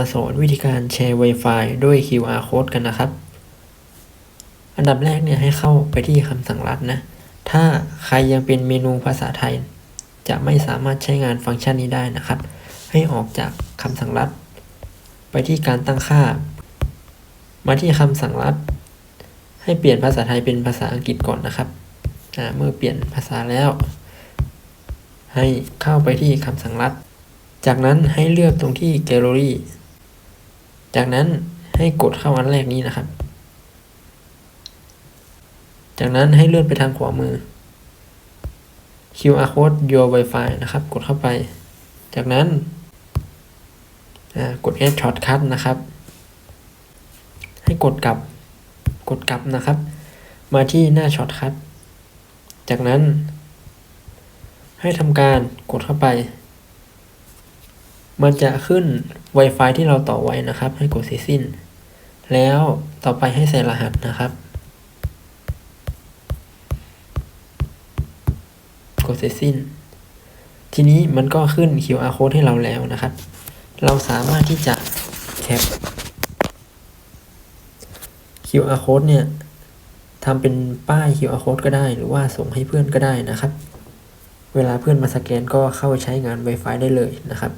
มาสอนวิธีการแชร์ Wi-Fi ด้วย QR code กันนะครับ อันดับแรกเนี่ยให้เข้าไปที่คำสั่งลัดนะ ถ้าใครยังเป็นเมนูภาษาไทย จะไม่สามารถใช้งานฟังก์ชันนี้ได้นะครับ ให้ออกจากคำสั่งลัด ไปที่การตั้งค่า มาที่คำสั่งลัด ให้เปลี่ยนภาษาไทยเป็นภาษาอังกฤษก่อนนะครับ เมื่อเปลี่ยนภาษาแล้ว ให้เข้าไปที่คำสั่งลัด จากนั้นให้เลือกตรงที่ Gallery จากนั้นให้กดเข้าอันแรกนี้นะครับ จากนั้นให้เลื่อนไปทางขวามือ QR code your Wi-Fi นะครับ กดเข้าไป จากนั้นกด add shortcut นะครับ ให้กดกลับ กดกลับนะครับ มาที่หน้า shortcut จากนั้น ให้ทำการกดเข้าไป มันจะขึ้น Wi-Fi ที่เราต่อไว้นะครับ ให้กดเสร็จสิ้น แล้วต่อไปให้ใส่รหัสนะครับ กดเสร็จสิ้น ทีนี้มันก็ขึ้น QR code ให้เราแล้วนะครับ เราสามารถที่จะแคป QR code เนี่ยทำเป็นป้าย QR code ก็ได้ หรือว่าส่งให้เพื่อนก็ได้นะครับ เวลาเพื่อนมาสแกนก็เข้าใช้งาน Wi-Fi ได้เลยนะครับ